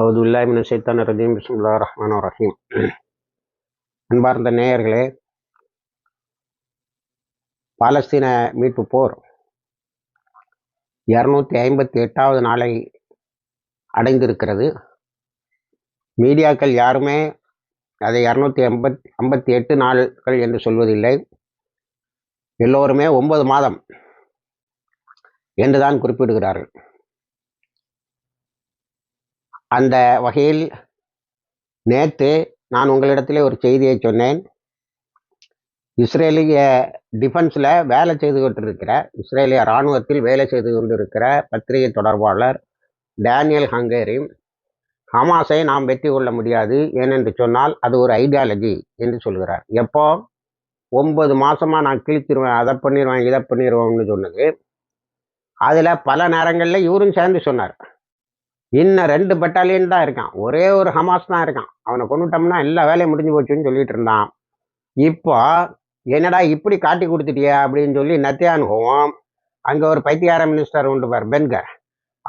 அவுதுல்லாமின் சைத்தான் ரஜீம். பிஸ்முல்லா ரஹ்மான் ரஹீம். அன்பார்ந்த நேயர்களே பாலஸ்தீன மீட்பு போர் இரநூத்தி ஐம்பத்தி எட்டாவது நாளை அடைந்திருக்கிறது. மீடியாக்கள் யாருமே அதை இரநூத்தி எண்பத் ஐம்பத்தி எட்டு நாள்கள் என்று சொல்வதில்லை. எல்லோருமே ஒன்பது மாதம் என்றுதான் குறிப்பிடுகிறார்கள். அந்த வகையில் நேற்று நான் உங்களிடத்திலே ஒரு செய்தியை சொன்னேன். இஸ்ரேலிய டிஃபென்ஸில் வேலை செய்து கொண்டிருக்கிற இஸ்ரேலிய இராணுவத்தில் வேலை செய்து கொண்டிருக்கிற பத்திரிகை தொடர்பாளர் டேனியல் ஹங்கேரியும் ஹமாஸை நாம் வெற்றி கொள்ள முடியாது ஏனென்று சொன்னால் அது ஒரு ஐடியாலஜி என்று சொல்கிறார். எப்போ? ஒன்பது மாதமாக நான் கிழிச்சிருவேன் அதை பண்ணிடுவேன் இதை பண்ணிடுவோம்னு சொன்னது. அதில் பல நேரங்களில் இவரும் சேர்ந்து சொன்னார். இன்னும் ரெண்டு பெட்டாலியன் தான் இருக்கான். ஒரே ஒரு ஹமாஸ் தான் இருக்கான். அவனை கொண்டுட்டோம்னா எல்லா வேலையும் முடிஞ்சு போச்சுன்னு சொல்லிட்டு இருந்தான். இப்போ என்னடா இப்படி காட்டி கொடுத்துட்டியா அப்படின்னு சொல்லி நத்தியானுகவும் அங்கே ஒரு பைத்தியார மினிஸ்டர் உண்டு பார் பென்கர்.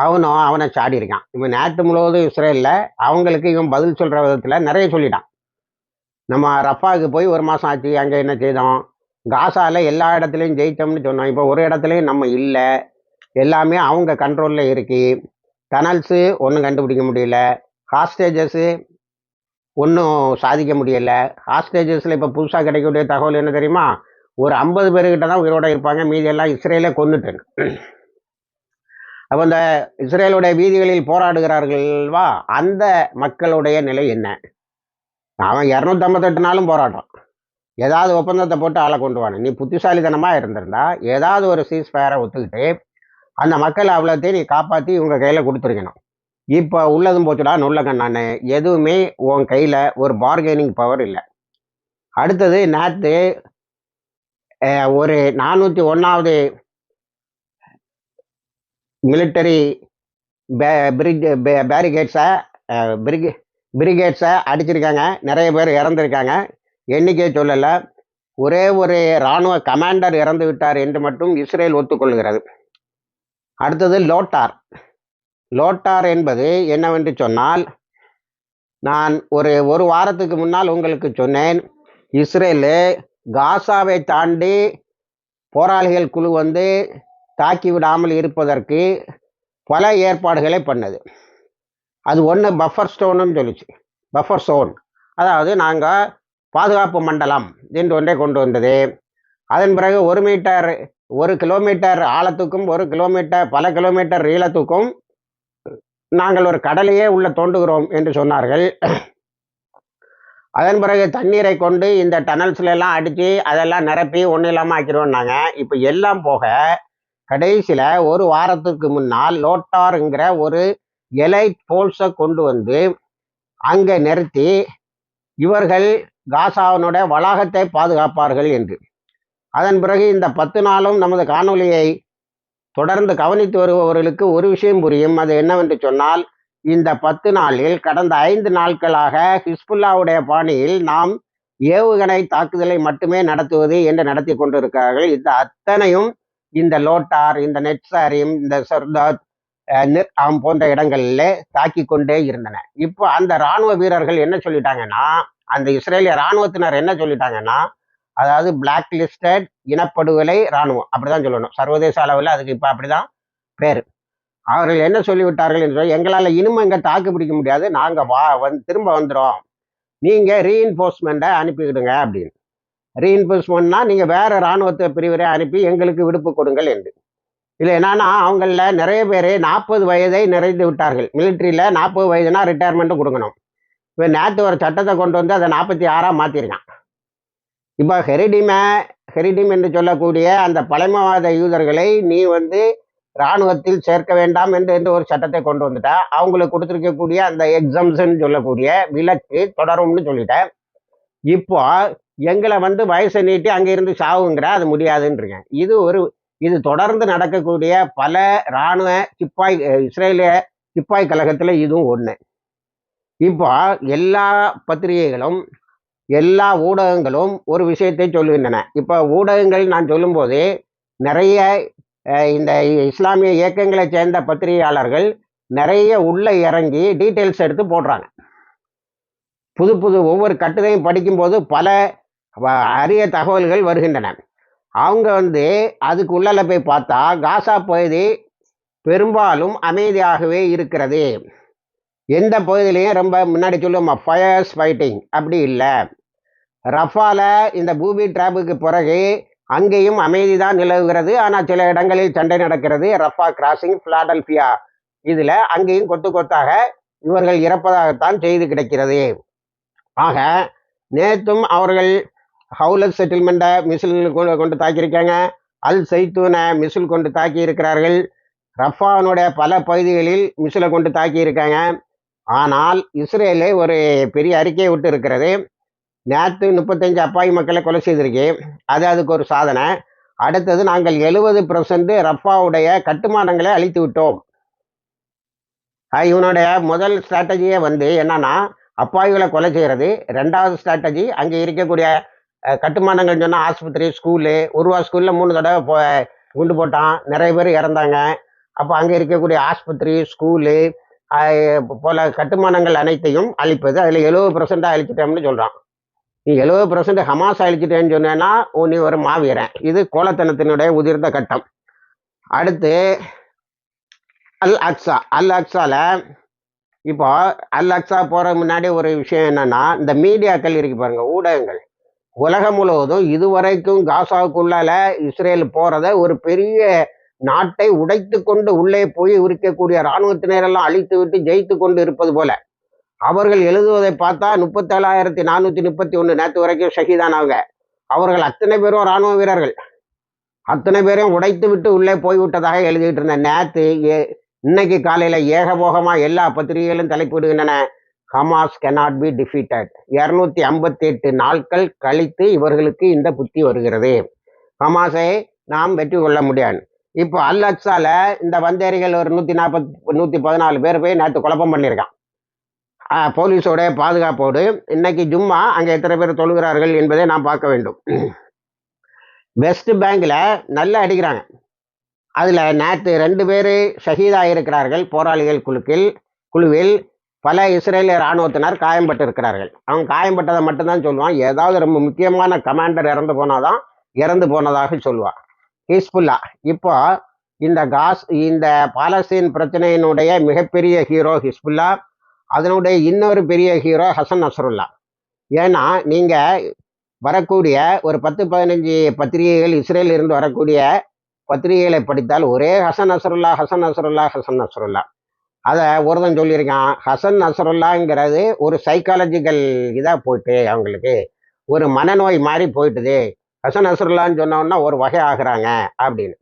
அவனும் அவனை சாடி இருக்கான். இவன் நாட்டு முழுவதும் இஸ்ரேலில் அவங்களுக்கு இவன் பதில் சொல்கிற விதத்தில் நிறைய சொல்லிட்டான். நம்ம ரஃபாவுக்கு போய் ஒரு மாதம் ஆச்சு அங்கே என்ன செய்தோம்? காசாவில் எல்லா இடத்துலையும் ஜெயித்தோம்னு சொன்னோம். இப்போ ஒரு இடத்துலையும் நம்ம இல்லை. எல்லாமே அவங்க கண்ட்ரோலில் இருக்குது டனல்ஸு ஒன்றும் கண்டுபிடிக்க முடியல. ஹாஸ்டேஜஸ்ஸு ஒன்றும் சாதிக்க முடியலை. ஹாஸ்டேஜஸில் இப்போ புதுசாக கிடைக்கக்கூடிய தகவல் என்ன தெரியுமா? ஒரு ஐம்பது பேர்கிட்ட தான் உயிரோடு இருப்பாங்க. மீதியெல்லாம் இஸ்ரேலே கொண்டுட்டேன் அப்போ இந்த இஸ்ரேலுடைய வீதிகளில் போராடுகிறார்கள்வா அந்த மக்களுடைய நிலை என்ன? அவன் இரநூத்தம்பத்தெட்டு நாளும் போராட்டம் ஏதாவது ஒப்பந்தத்தை போட்டு ஆளை கொண்டு வானு நீ புத்திசாலித்தனமாக இருந்திருந்தா ஏதாவது ஒரு சீஸ் ஃபயரை ஒத்துக்கிட்டு அந்த மக்கள் அவ்வளோத்தையும் நீ காப்பாற்றி இவங்க கையில் கொடுத்துருக்கணும். இப்போ உள்ளதும் போச்சுடா நுள்ள நான். எதுவுமே உன் கையில் ஒரு பார்கெனிங் பவர் இல்லை. அடுத்தது நேற்று ஒரு நானூற்றி ஒன்றாவது மிலிட்டரி பிரிக் பேரிகேட்ஸை பிரிகே பிரிகேட்ஸை அடிச்சிருக்காங்க. நிறைய பேர் இறந்துருக்காங்க. எண்ணிக்கையை சொல்லலை. ஒரே ஒரு இராணுவ கமாண்டர் இறந்து விட்டார் என்று மட்டும் இஸ்ரேல் ஒத்துக்கொள்கிறது. அடுத்தது லோட்டார். லோட்டார் என்பது என்னவென்று சொன்னால் நான் ஒரு ஒரு வாரத்துக்கு முன்னால் உங்களுக்கு சொன்னேன் இஸ்ரேலு காசாவை தாண்டி போராளிகள் குழு வந்து தாக்கி விடாமல் இருப்பதற்கு பல ஏற்பாடுகளை பண்ணது. அது ஒன்று பஃபர் ஸ்டோனும் சொல்லிச்சு. Buffer stone. அதாவது நாங்கள் பாதுகாப்பு மண்டலம் என்று ஒன்றை கொண்டு வந்தது. அதன் பிறகு ஒரு மீட்டர் ஒரு கிலோமீட்டர் ஆழத்துக்கும் ஒரு கிலோமீட்டர் பல கிலோமீட்டர் நீளத்துக்கும் நாங்கள் ஒரு கடலையே உள்ள தோண்டுகிறோம் என்று சொன்னார்கள். அதன் பிறகு தண்ணீரை கொண்டு இந்த டனல்ஸ்ல எல்லாம் அடித்து அதெல்லாம் நிரப்பி ஒன்றும் இல்லாமல் ஆக்கிடுவோம்னாங்க. இப்போ எல்லாம் போக கடைசியில் ஒரு வாரத்துக்கு முன்னால் லோட்டாருங்கிற ஒரு எலைட் போல்ஸை கொண்டு வந்து அங்கே நிறுத்தி இவர்கள் காசாவினுடைய வளாகத்தை பாதுகாப்பார்கள் என்று. அதன் பிறகு இந்த பத்து நாளும் நமது காணொலியை தொடர்ந்து கவனித்து வருபவர்களுக்கு ஒரு விஷயம் புரியும். அது என்னவென்று சொன்னால் இந்த பத்து நாளில் கடந்த ஐந்து நாட்களாக ஹிஸ்புல்லாவுடைய பாணியில் நாம் ஏவுகணை தாக்குதலை மட்டுமே நடத்துவது என்று நடத்தி கொண்டிருக்கிறார்கள். இந்த அத்தனையும் இந்த லோட்டார் இந்த நெட்சாரியம் இந்த சர்தாத் நிர்ஆம் போன்ற இடங்களில் தாக்கி கொண்டே இருந்தன. இப்போ அந்த இராணுவ வீரர்கள் என்ன சொல்லிட்டாங்கன்னா அந்த இஸ்ரேலிய இராணுவத்தினர் என்ன சொல்லிட்டாங்கன்னா அதாவது பிளாக் லிஸ்டட் இனப்படுகொலை இராணுவம். அப்படிதான் சொல்லணும். சர்வதேச அளவில் அதுக்கு இப்போ அப்படிதான் பேர். அவர்கள் என்ன சொல்லிவிட்டார்கள் என்று எங்களால் இனிமே இங்கே தாக்கு பிடிக்க முடியாது. நாங்கள் வா வந் திரும்ப வந்துடும் நீங்கள் ரீஎன்ஃபோர்ஸ்மெண்ட்டை அனுப்பிவிடுங்க அப்படின்னு. ரீஎன்ஃபோர்ஸ்மெண்ட்னா நீங்கள் வேறு இராணுவத்தை பிரிவரை அனுப்பி எங்களுக்கு விடுப்பு கொடுங்கள் என்று. இல்லை என்னன்னா அவங்களில் நிறைய பேர் நாற்பது வயதை நிறைந்து விட்டார்கள். மிலிட்ரியில் நாற்பது வயதுனா ரிட்டையர்மெண்ட்டும் கொடுக்கணும். இப்போ நேற்று ஒரு சட்டத்தை கொண்டு வந்து அதை நாற்பத்தி ஆறாக மாற்றிருக்கான் இப்போ ஹெரிடிமே ஹெரிடிம் என்று சொல்லக்கூடிய அந்த பழமைவாத யூதர்களை நீ வந்து இராணுவத்தில் சேர்க்க வேண்டாம் என்று என்று ஒரு சட்டத்தை கொண்டு வந்துட்டா. அவங்களுக்கு கொடுத்துருக்கக்கூடிய அந்த எக்ஸம்ஷன் சொல்லக்கூடிய விலக்கு தொடரும்னு சொல்லிட்டேன் இப்போ எங்களை வந்து வயசை நீட்டி அங்கே இருந்து சாவுங்கிற அது முடியாதுன்றீங்க. இது ஒரு இது தொடர்ந்து நடக்கக்கூடிய பல இராணுவ சிப்பாய் இஸ்ரேலிய சிப்பாய் கழகத்தில் இதுவும் ஒன்று இப்போ எல்லா பத்திரிகைகளும் எல்லா ஊடகங்களும் ஒரு விஷயத்தை சொல்லுகின்றன இப்போ ஊடகங்கள் நான் சொல்லும்போது நிறைய இந்த இஸ்லாமிய இயக்கங்களை சேர்ந்த பத்திரிகையாளர்கள் நிறைய உள்ளே இறங்கி டீட்டெயில்ஸ் எடுத்து போடுறாங்க. புது புது ஒவ்வொரு கட்டுரையும் படிக்கும்போது பல வ- அரிய தகவல்கள் வருகின்றன. அவங்க வந்து அதுக்கு உள்ளால போய் பார்த்தா காசா பகுதி பெரும்பாலும் அமைதியாகவே இருக்கிறது. எந்த பகுதியிலையும் ரொம்ப முன்னாடி சொல்லுவோம் ஃபயர்ஸ் ஃபைட்டிங் அப்படி இல்லை. ரஃபால இந்த பூமி டிராப்புக்கு பிறகு அங்கேயும் அமைதி தான் நிலவுகிறது. ஆனால் சில இடங்களில் சண்டை நடக்கிறது. ரஃபா கிராசிங் பிலாடல்பியா இதில் அங்கேயும் கொத்து கொத்தாக இவர்கள் இறப்பதாகத்தான் செய்து கிடைக்கிறது. ஆக நேற்றும் அவர்கள் ஹவுலத் செட்டில்மெண்ட்டை மிசில் கொண்டு கொண்டு தாக்கியிருக்காங்க. அல் சைத்தூனை மிசில் கொண்டு தாக்கி இருக்கிறார்கள் ரஃபானுடைய பல பகுதிகளில் மிசிலை கொண்டு தாக்கி இருக்காங்க ஆனால் இஸ்ரேலே ஒரு பெரிய அறிக்கையை விட்டு இருக்கிறது நேற்று முப்பத்தஞ்சு அப்பாவி மக்களை கொலை செய்திருக்கு அது அதுக்கு ஒரு சாதனை. அடுத்தது நாங்கள் எழுபது பர்சன்ட் ரஃபாவுடைய கட்டுமானங்களை அழித்து விட்டோம். இவனுடைய முதல் ஸ்ட்ராட்டஜியே வந்து என்னன்னா அப்பாவிகளை கொலை செய்கிறது ரெண்டாவது ஸ்ட்ராட்டஜி அங்கே இருக்கக்கூடிய கட்டுமானங்கள் சொன்னால் ஆஸ்பத்திரி ஸ்கூலு உருவா ஸ்கூலில் மூணு தடவை போ குண்டு போட்டான். நிறைய பேர் இறந்தாங்க. அப்போ அங்கே இருக்கக்கூடிய ஆஸ்பத்திரி ஸ்கூலு போல கட்டுமானங்கள் அனைத்தையும் அழிப்பது அதில் எழுபது பர்சன்டாக அழிச்சிட்டோம்னு சொல்கிறான் நீ எழுபது பர்சன்ட் ஹமாஸ் அழிச்சிட்டேன்னு சொன்னேன்னா நீ ஒரு மாவீரன். இது கோலத்தனத்தினுடைய உதிர்ந்த கட்டம். அடுத்து அல் அக்ஸா. அல் அக்ஸாவில் இப்போ அல் அக்ஸா போகிற முன்னாடி ஒரு விஷயம் என்னன்னா இந்த மீடியாக்கள் இருக்கு பாருங்க ஊடகங்கள். உலகம் முழுவதும் இதுவரைக்கும் காசாவுக்குள்ளால இஸ்ரேல் போகிறத ஒரு பெரிய நாட்டை உடைத்து கொண்டு உள்ளே போய் இருக்கக்கூடிய இராணுவத்தினரெல்லாம் அழித்து விட்டு ஜெயித்து கொண்டு இருப்பது போல. அவர்கள் எழுதுவதை பார்த்தா முப்பத்தேழாயிரத்தி நானூற்றி முப்பத்தி ஒன்று நேற்று வரைக்கும் ஷஹீதானவங்க அவர்கள் அத்தனை பேரும் இராணுவ வீரர்கள். அத்தனை பேரையும் உடைத்து விட்டு உள்ளே போய்விட்டதாக எழுதிட்டு இருந்த நேற்று ஏ இன்னைக்கு காலையில் ஏகபோகமாக எல்லா பத்திரிகைகளும் தலைப்பிடுகின்றன. ஹமாஸ் கெனாட் பி டிஃபீட்டட் இரநூத்தி ஐம்பத்தி எட்டு நாட்கள் கழித்து இவர்களுக்கு இந்த புத்தி வருகிறது. ஹமாஸை நாம் வெற்றி கொள்ள முடியாது. இப்போ அல் அக்ஸால இந்த வந்தேரிகள் ஒரு நூற்றி நாற்பத்தி நூற்றி பதினாலு பேர் போய் நேற்று குழப்பம் பண்ணியிருக்கான். போலீஸோடைய போலீஸோட பாதுகாப்போடு இன்னைக்கு ஜும்மா அங்கே எத்தனை பேர் தொழுகிறார்கள் என்பதை நாம் பார்க்க வேண்டும். வெஸ்ட் பேங்கில் நல்லா அடிக்கிறாங்க. அதில் நேற்று ரெண்டு பேர் ஷஹீதாக இருக்கிறார்கள் போராளிகள் குழுக்கில் குழுவில் பல இஸ்ரேலிய இராணுவத்தினர் காயம்பட்டு இருக்கிறார்கள் அவன் காயம்பட்டதை மட்டும்தான் சொல்லுவான். ஏதாவது ரொம்ப முக்கியமான கமாண்டர் இறந்து போனாதான் இறந்து போனதாக சொல்லுவான். ஹிஸ்புல்லா இப்போ இந்த காஸ் இந்த பாலஸ்தீன் பிரச்சனையினுடைய மிகப்பெரிய ஹீரோ ஹிஸ்புல்லா அதனுடைய இன்னொரு பெரிய ஹீரோ ஹசன் நசருல்லா. ஏன்னா நீங்கள் வரக்கூடிய ஒரு பத்து பதினஞ்சு பத்திரிகைகள் இஸ்ரேலில் இருந்து வரக்கூடிய பத்திரிகைகளை படித்தால் ஒரே Hassan Nasrallah Hassan Nasrallah Hassan Nasrallah. அதை ஒருதன் சொல்லியிருக்கான் ஹசன் நசருல்லாங்கிறது ஒரு சைக்காலஜிக்கல் இதாக போயிட்டு அவங்களுக்கு. ஒரு மனநோய் மாதிரி போயிட்டுது. ஹசன் நசருல்லான்னு சொன்னோன்னா ஒரு வகை ஆகுறாங்க. அப்படின்னு.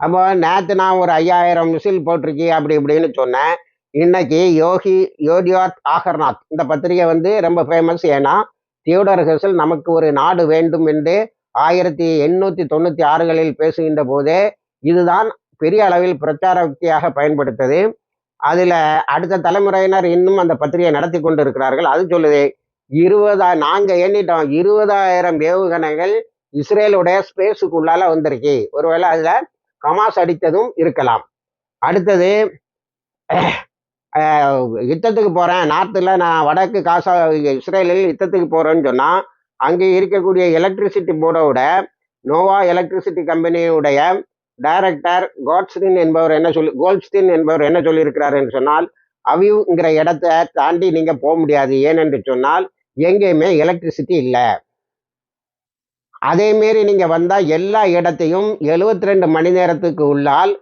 அப்போ நேற்று நான் ஒரு ஐயாயிரம் மிசில் போட்டிருக்கி அப்படி இப்படின்னு சொன்னேன். இன்னைக்கு யோகி யோகியாத் ஆகர்நாத். இந்த பத்திரிகை வந்து ரொம்ப ஃபேமஸ் ஏன்னா தியோடர் ஹெசல் நமக்கு ஒரு நாடு வேண்டும் என்று ஆயிரத்தி எண்ணூற்றி தொண்ணூற்றி ஆறுகளில் பேசுகின்ற போதே இதுதான் பெரிய அளவில் பிரச்சார யுக்தியாக பயன்படுத்தது. அதில் அடுத்த தலைமுறையினர் இன்னும் அந்த பத்திரிகை நடத்தி கொண்டு இருக்கிறார்கள் அது சொல்லுது இருபதா நாங்கள் எண்ணிட்டோம் இருபதாயிரம் ஏவுகணைகள் இஸ்ரேலுடைய ஸ்பேஸுக்குள்ளால வந்திருக்கு. ஒருவேளை அதில் கமாஸ் அடித்ததும் இருக்கலாம். அடுத்தது யுத்தத்துக்கு போகிறேன் நார்த்தில் நான் வடக்கு காசா இஸ்ரேலில் யுத்தத்துக்கு போகிறேன்னு சொன்னால் அங்கே இருக்கக்கூடிய எலக்ட்ரிசிட்டி போர்டோட நோவா எலக்ட்ரிசிட்டி கம்பெனியுடைய டைரக்டர் கோட்ஸ்டின் என்பவர் என்ன சொல்லி கோல்ஸ்டின் என்பவர் என்ன சொல்லியிருக்கிறார் என்று சொன்னால் அவியூங்கிற இடத்த தாண்டி நீங்கள் போக முடியாது. ஏனென்று சொன்னால் எங்கேயுமே எலக்ட்ரிசிட்டி இல்லை. அதே மாரி நீங்கள் வந்தால் எல்லா இடத்தையும் 72 ரெண்டு மணி நேரத்துக்கு உள்ளால்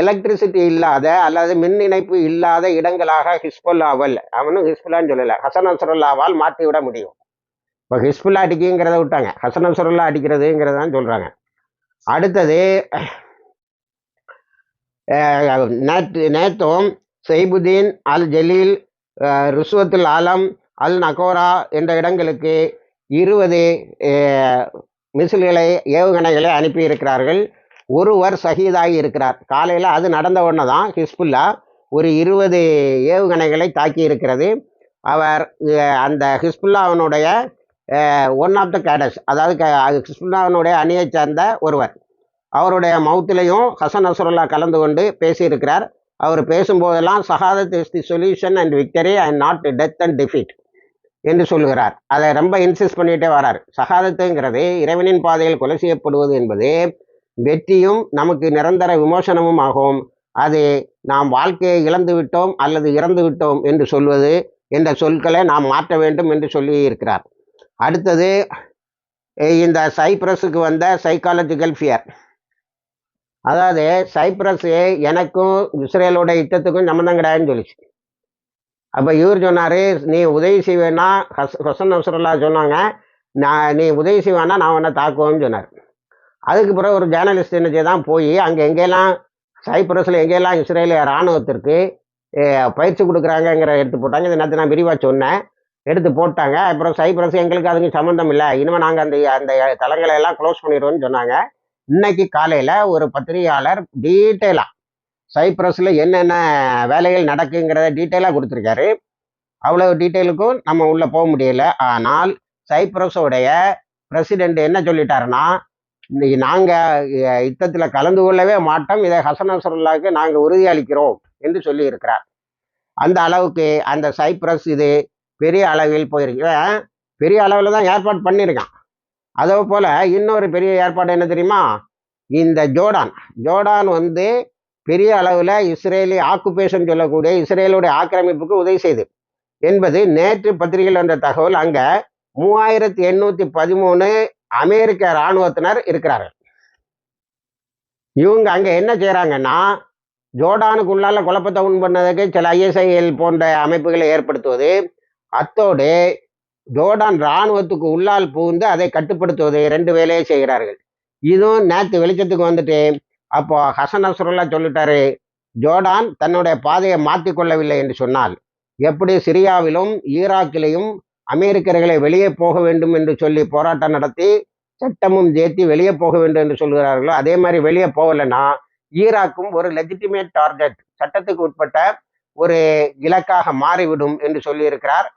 எலக்ட்ரிசிட்டி இல்லாத அல்லது மின் இணைப்பு இல்லாத இடங்களாக ஹிஸ்புல்லாவல். அவனும் ஹிஸ்புல்லான்னு சொல்லலை. ஹசன் நசருல்லாவால் மாற்றி விட முடியும். இப்போ ஹிஸ்புல்லா அடிக்குங்கிறத விட்டாங்க. ஹசன் நசருல்லா அடிக்கிறதுங்கிறதான் சொல்கிறாங்க அடுத்தது நேற்று நேற்றும் செய்புதீன் அல் ஜலீல் ருஸ்வத்துல் ஆலம் அல் நகோரா என்ற இடங்களுக்கு இருபது மிசில்களை ஏவுகணைகளை அனுப்பியிருக்கிறார்கள். ஒருவர் ஷஹீதாகி இருக்கிறார். காலையில் அது நடந்த உடனே தான். ஹிஸ்புல்லா ஒரு இருபது ஏவுகணைகளை தாக்கி இருக்கிறது. அவர் அந்த ஹிஸ்புல்லாவினுடைய ஒன் ஆஃப் த கேடஸ் அதாவது க- ஹிஸ்புல்லாவினுடைய அணியைச் சேர்ந்த ஒருவர். அவருடைய மவுத்திலையும் ஹசன் நசருல்லா கலந்து கொண்டு பேசியிருக்கிறார். அவர் பேசும்போதெல்லாம் சகாதத் is the solution and victory and not death and defeat என்று சொல்லுகிறார் அதை ரொம்ப இன்சிஸ்ட் பண்ணிகிட்டே வரார். சகாதத்துங்கிறது இறைவனின் பாதையில் கொலை செய்யப்படுவது என்பது வெற்றியும் நமக்கு நிரந்தர விமோசனமும் ஆகும். அது நாம் வாழ்க்கையை இழந்து விட்டோம் அல்லது இறந்து விட்டோம் என்று சொல்வது என்ற சொற்களை நாம் மாற்ற வேண்டும் என்று சொல்லி இருக்கிறார் அடுத்தது இந்த சைப்ரஸுக்கு வந்த சைக்காலஜிக்கல் ஃபியர் அதாவது சைப்ரஸ் எனக்கும் இஸ்ரேலோட யுத்தத்துக்கும் சம்மந்தம் கிடையாதுன்னு சொல்லிச்சு. அப்போ இவர் சொன்னார் நீ உதவி செய்வேன்னா ஹஸ் ஹசன் நசருல்லா சொன்னாங்க நான் நீ உதவி செய்வேன்னா நான் உன்னை தாக்குவேன்னு சொன்னார். அதுக்கு பிறகு ஒரு ஜேர்னலிஸ்ட் என்ன தான் போய் அங்கே எங்கெல்லாம் சைப்ரஸில் எங்கெல்லாம் இஸ்ரேலிய இராணுவத்திற்கு பயிற்சி கொடுக்குறாங்கங்கிற எடுத்து போட்டாங்க. இதை நேற்று நான் விரிவாக சொன்னேன். எடுத்து போட்டாங்க. அப்புறம் சைப்ரஸ் எங்களுக்கு அதுக்கு சம்மந்தம் இல்லை. இனிமேல் நாங்கள் அந்த அந்த தளங்களை எல்லாம் க்ளோஸ் பண்ணிடுவோம்னு சொன்னாங்க. இன்னைக்கு காலையில் ஒரு பத்திரிகையாளர் டீட்டெயிலாக சைப்ரஸில் என்னென்ன வேலைகள் நடக்குங்கிறத டீட்டெயிலாக கொடுத்துருக்காரு. அவ்வளோ டீட்டெயிலுக்கும் நம்ம உள்ளே போக முடியல. ஆனால் சைப்ரஸோடைய பிரசிடெண்ட் என்ன சொல்லிட்டாருன்னா இன்னைக்கு நாங்கள் யுத்தத்தில் கலந்து கொள்ளவே மாட்டோம். இதை ஹசன் நாங்கள் உறுதியளிக்கிறோம் என்று சொல்லியிருக்கிறார். அந்த அளவுக்கு அந்த சைப்ரஸ் இது பெரிய அளவில் போயிருக்கு. பெரிய அளவில் தான் ஏற்பாடு பண்ணியிருக்கான். அதே போல் இன்னொரு பெரிய ஏற்பாடு என்ன தெரியுமா? இந்த ஜோர்டான். ஜோர்டான் வந்து பெரிய அளவில் இஸ்ரேலி ஆக்குபேஷன் சொல்லக்கூடிய இஸ்ரேலுடைய ஆக்கிரமிப்புக்கு உதவி செய்து. என்பது நேற்று பத்திரிகையில் வந்த தகவல். அங்கே மூவாயிரத்தி எண்ணூற்றி பதிமூணு அமெரிக்க இராணுவத்தினர் இருக்கிறார்கள். இவங்க அங்கே என்ன செய்கிறாங்கன்னா ஜோர்டானுக்குள்ளால குழப்பத்தை உண் பண்ணதுக்கு சில ஐஎஸ்ஐஎல் போன்ற அமைப்புகளை ஏற்படுத்துவது அத்தோடு ஜோர்டான் இராணுவத்துக்கு உள்ளால் புகுந்து அதை கட்டுப்படுத்துவது ரெண்டு வேலையை செய்கிறார்கள். இதுவும் நேற்று வெளிச்சத்துக்கு வந்துட்டு அப்போ ஹசன் நஸ்ருல்லா சொல்லிட்டாரு ஜோர்டான் தன்னுடைய பாதையை மாற்றிக்கொள்ளவில்லை என்று சொன்னால் எப்படி சிரியாவிலும் ஈராக்கிலையும் அமெரிக்கர்களை வெளியே போக வேண்டும் என்று சொல்லி போராட்டம் நடத்தி சட்டமும் சேர்த்து வெளியே போக வேண்டும் என்று சொல்கிறார்களோ அதே மாதிரி வெளியே போகலைன்னா ஈராக்கும் ஒரு லெஜிட்டிமேட் டார்கெட் சட்டத்துக்கு உட்பட்ட ஒரு இலக்காக மாறிவிடும் என்று சொல்லியிருக்கிறார்.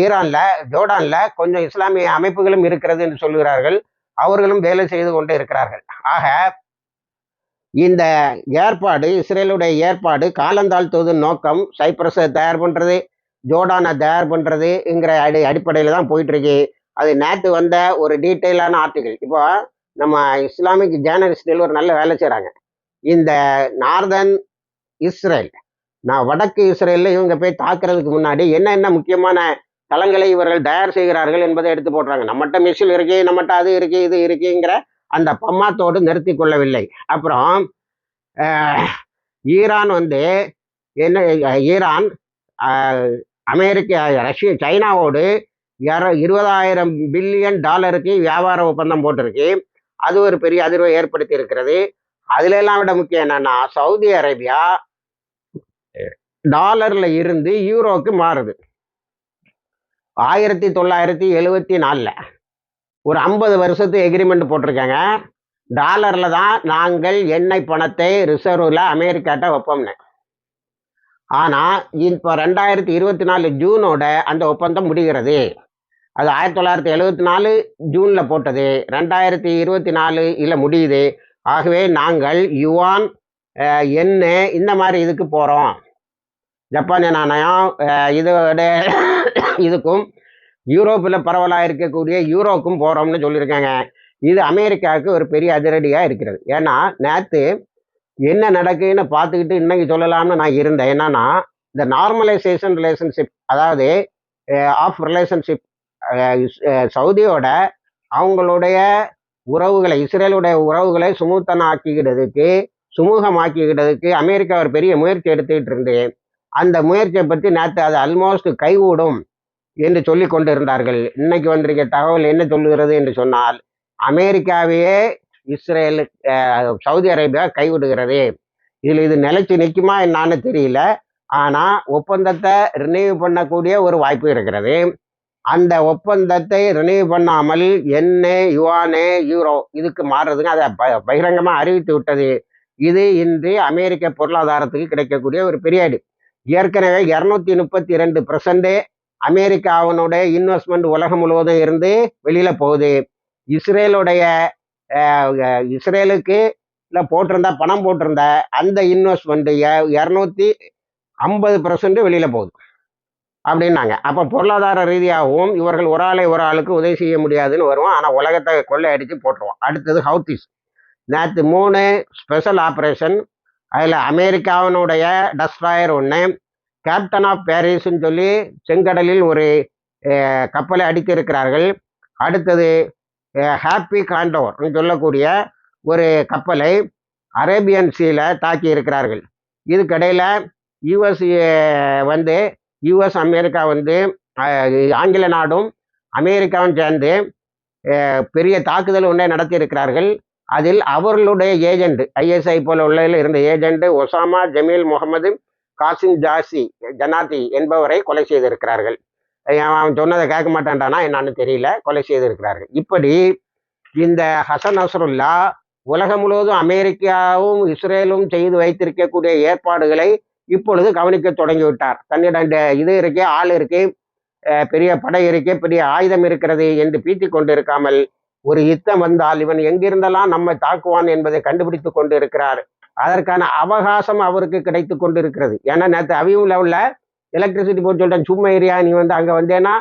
ஈரான்ல ஜோர்டான்ல கொஞ்சம் இஸ்லாமிய அமைப்புகளும் இருக்கிறது என்று சொல்கிறார்கள். அவர்களும் வேலை செய்து கொண்டு இருக்கிறார்கள். ஆக இந்த ஏற்பாடு இஸ்ரேலுடைய ஏற்பாடு காலந்தாழ்த்துவதன் நோக்கம் சைப்ரஸை தயார் பண்றது ஜோர்டானை தயார் பண்ணுறதுங்கிற அடி அடிப்படையில் தான் போயிட்டுருக்கு. அது நேற்று வந்த ஒரு டீட்டெயிலான ஆர்டிகல் இப்போ நம்ம இஸ்லாமிக் ஜேர்னலிஸ்டில் ஒரு நல்ல வேலை செய்கிறாங்க இந்த நார்தன் இஸ்ரேல் நான் வடக்கு இஸ்ரேலில் இவங்க போய் தாக்குறதுக்கு முன்னாடி என்னென்ன முக்கியமான தளங்களை இவர்கள் தயார் செய்கிறார்கள் என்பதை எடுத்து போடுறாங்க நம்மகிட்ட மிஷில் இருக்கு நம்மகிட்ட அது இருக்கு இது இருக்குங்கிற அந்த பம்மாத்தோடு நிறுத்தி கொள்ளவில்லை. அப்புறம் ஈரான் வந்து என்ன ஈரான் அமெரிக்க ரஷ்ய சைனாவோடு இர இருபதாயிரம் பில்லியன் டாலருக்கு வியாபார ஒப்பந்தம் போட்டிருக்கு. அது ஒரு பெரிய அதிர்வை ஏற்படுத்தி இருக்கிறது அதுல எல்லாம் விட முக்கியம் என்னன்னா சவுதி அரேபியா டாலர்ல இருந்து யூரோக்கு மாறுது. ஆயிரத்தி தொள்ளாயிரத்தி எழுவத்தி நாலில் ஒரு ஐம்பது வருஷத்து எக்ரிமெண்ட் போட்டிருக்காங்க. டாலர்ல தான் நாங்கள் எண்ணெய் பணத்தை ரிசர்வில் அமெரிக்காட்ட வைப்போம்னு. ஆனால் இப்போ ரெண்டாயிரத்தி இருபத்தி நாலு ஜூனோட அந்த ஒப்பந்தம் முடிகிறது. அது ஆயிரத்தி தொள்ளாயிரத்தி எழுபத்தி நாலு ஜூனில் போட்டது. ரெண்டாயிரத்தி இருபத்தி நாலு இல்லை முடியுது. ஆகவே நாங்கள் யுவான் என்ன இந்த மாதிரி இதுக்கு போகிறோம் ஜப்பானிய நாணயம் இதோட இதுக்கும் யூரோப்பில் பரவலாக இருக்கக்கூடிய யூரோக்கும் போகிறோம்னு சொல்லியிருக்காங்க. இது அமெரிக்காவுக்கு ஒரு பெரிய அதிரடியாக இருக்கிறது. ஏன்னா நேற்று என்ன நடக்குன்னு பார்த்துக்கிட்டு இன்னைக்கு சொல்லலாம்னு நான் இருந்தேன். என்னன்னா இந்த நார்மலைசேஷன் ரிலேஷன்ஷிப் அதாவது ஆஃப் ரிலேஷன்ஷிப் சவுதியோட அவங்களுடைய உறவுகளை இஸ்ரேலுடைய உறவுகளை சுமூத்தன ஆக்கிக்கிட்டதுக்கு சுமூகமாக்கிக்கிட்டதுக்கு அமெரிக்கா ஒரு பெரிய முயற்சி எடுத்துக்கிட்டு இருந்தேன் அந்த முயற்சியை பற்றி நேற்று அது அல்மோஸ்ட் கைகூடும் என்று சொல்லி கொண்டிருந்தார்கள். இன்னைக்கு வந்திருக்க தகவல் என்ன சொல்லுகிறது என்று சொன்னால் அமெரிக்காவையே இஸ்ரேலு சவுதி அரேபியா கைவிடுகிறது. இதில் இது நிலைச்சு நிற்குமா என்னான்னு தெரியல. ஆனால் ஒப்பந்தத்தை ரினியூ பண்ணக்கூடிய ஒரு வாய்ப்பு இருக்கிறது. அந்த ஒப்பந்தத்தை ரினியூ பண்ணாமல் என்ன யுவானே யூரோ இதுக்கு மாறுறதுங்க அதை ப பகிரங்கமாக அறிவித்து விட்டது. இது இன்று அமெரிக்க பொருளாதாரத்துக்கு கிடைக்கக்கூடிய ஒரு பெரிய அடி ஏற்கனவே இரநூத்தி முப்பத்தி ரெண்டு பர்சன்டே அமெரிக்காவினுடைய இன்வெஸ்ட்மெண்ட் உலகம் முழுவதும் இருந்து வெளியில போகுது. இஸ்ரேலுடைய இஸ்ரேலுக்கு இல்லை போட்டிருந்தா பணம் போட்டிருந்த அந்த இன்வெஸ்ட்மெண்ட்டு இரநூத்தி ஐம்பது பர்சன்ட் வெளியில் போகுது. அப்படின்னாங்க. அப்போ பொருளாதார ரீதியாகவும் இவர்கள் ஒரு ஆளை ஒரு ஆளுக்கு உதவி செய்ய முடியாதுன்னு வருவோம் ஆனால் உலகத்தை கொள்ளை அடித்து போட்டுருவோம் அடுத்தது ஹவுத்திஸ். நேற்று மூணு ஸ்பெஷல் ஆப்ரேஷன் அதில் அமெரிக்காவினுடைய டஸ்ட்ராயர் ஒன்று கேப்டன் ஆஃப் பாரிஸ்ன்னு சொல்லி செங்கடலில் ஒரு கப்பலை அடித்திருக்கிறார்கள் அடுத்தது ஹாப்பி காண்டோர்னு சொல்லக்கூடிய ஒரு கப்பலை அரேபியன் சீல தாக்கி இருக்கிறார்கள். இதுக்கடையில் யுஎஸ் வந்து யுஎஸ் அமெரிக்கா வந்து ஆங்கில நாடும் அமெரிக்காவும் சேர்ந்து பெரிய தாக்குதல் ஒன்றை நடத்தியிருக்கிறார்கள் அதில் அவர்களுடைய ஏஜெண்ட் ஐஎஸ்ஐ போல உள்ள இருந்த agent Osama Jamil Mohammed Qasim Jassi ஜனாதி என்பவரை கொலை செய்திருக்கிறார்கள். அவன் சொன்னதை கேட்க மாட்டான்டானா என்னன்னு தெரியல. கொலை செய்திருக்கிறார்கள். இப்படி இந்த ஹசன் அசருல்லா உலகம் முழுவதும் அமெரிக்காவும் இஸ்ரேலும் செய்து வைத்திருக்கக்கூடிய ஏற்பாடுகளை இப்பொழுது கவனிக்க தொடங்கிவிட்டார். தன்னிடம் இது இருக்கே ஆள் இருக்கு பெரிய படை இருக்கே பெரிய ஆயுதம் இருக்கிறது என்று பீத்தி கொண்டிருக்காமல் ஒரு யுத்தம் வந்தால் இவன் எங்கிருந்தெல்லாம் நம்மை தாக்குவான் என்பதை கண்டுபிடித்து கொண்டு இருக்கிறார் அதற்கான அவகாசம் அவருக்கு கிடைத்து கொண்டு இருக்கிறது ஏன்னா நேற்று அவியும் லெவலில் எலக்ட்ரிசிட்டி போர்டு சொல்லிட்டேன். சும்மா ஏரியா நீ வந்து அங்கே வந்தேன்னா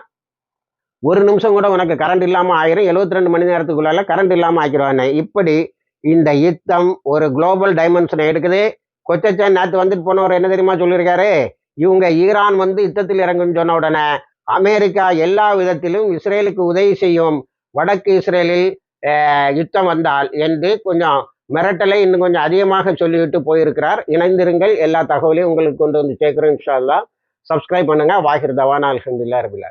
ஒரு நிமிஷம் கூட உனக்கு கரண்ட் இல்லாமல் ஆயிரும். 72 ரெண்டு மணி நேரத்துக்குள்ளால கரண்ட் இல்லாமல் ஆக்கிடுவானே இப்படி இந்த யுத்தம் ஒரு குளோபல் டைமென்ஷனை எடுக்குது. கொச்சச்சன் நேற்று வந்துட்டு போனவர் என்ன தெரியுமா சொல்லியிருக்காரு? இவங்க ஈரான் வந்து யுத்தத்தில் இறங்குன்னு சொன்ன உடனே அமெரிக்கா எல்லா விதத்திலும் இஸ்ரேலுக்கு உதவி செய்யும் வடக்கு இஸ்ரேலில் யுத்தம் வந்தால் என்று கொஞ்சம் மிரட்டலை இன்னும் கொஞ்சம் அதிகமாக சொல்லிவிட்டு போயிருக்கிறார். இணைந்திருங்கள். எல்லா தகவலையும் உங்களுக்கு கொண்டு வந்து சேர்க்குறேன் இன்ஷா சப்ஸ்கிரைப் பண்ணுங்க. வாகிர் தவானா அல்ஹம்துலில்லாஹ் ரபில்